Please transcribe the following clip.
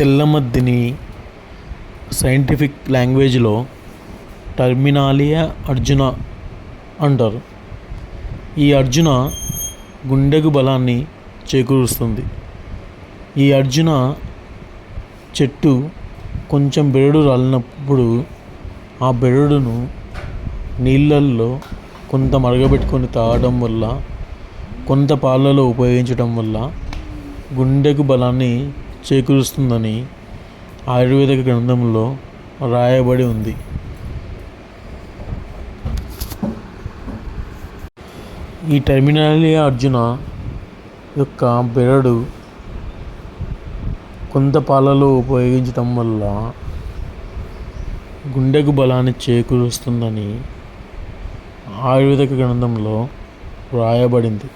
తెల్లమద్దిని scientific లాంగ్వేజ్లో టర్మినాలియా అర్జున అంటారు. ఈ అర్జున గుండెకు బలాన్ని చేకూరుస్తుంది. ఈ అర్జున చెట్టు కొంచెం బెరడు రాలినప్పుడు ఆ బెరడును నీళ్ళల్లో కొంత మరగబెట్టుకొని తాగడం వల్ల కొంత పాలలో ఉపయోగించడం వల్ల గుండెకు బలాన్ని చేకూరుస్తుందని ఆయుర్వేద గ్రంథంలో రాయబడి ఉంది. ఈ టర్మినాలియా అర్జున యొక్క బెరడు కొంత పాలలో ఉపయోగించటం వల్ల గుండెకు బలాన్ని చేకూరుస్తుందని ఆయుర్వేదిక గ్రంథంలో వ్రాయబడింది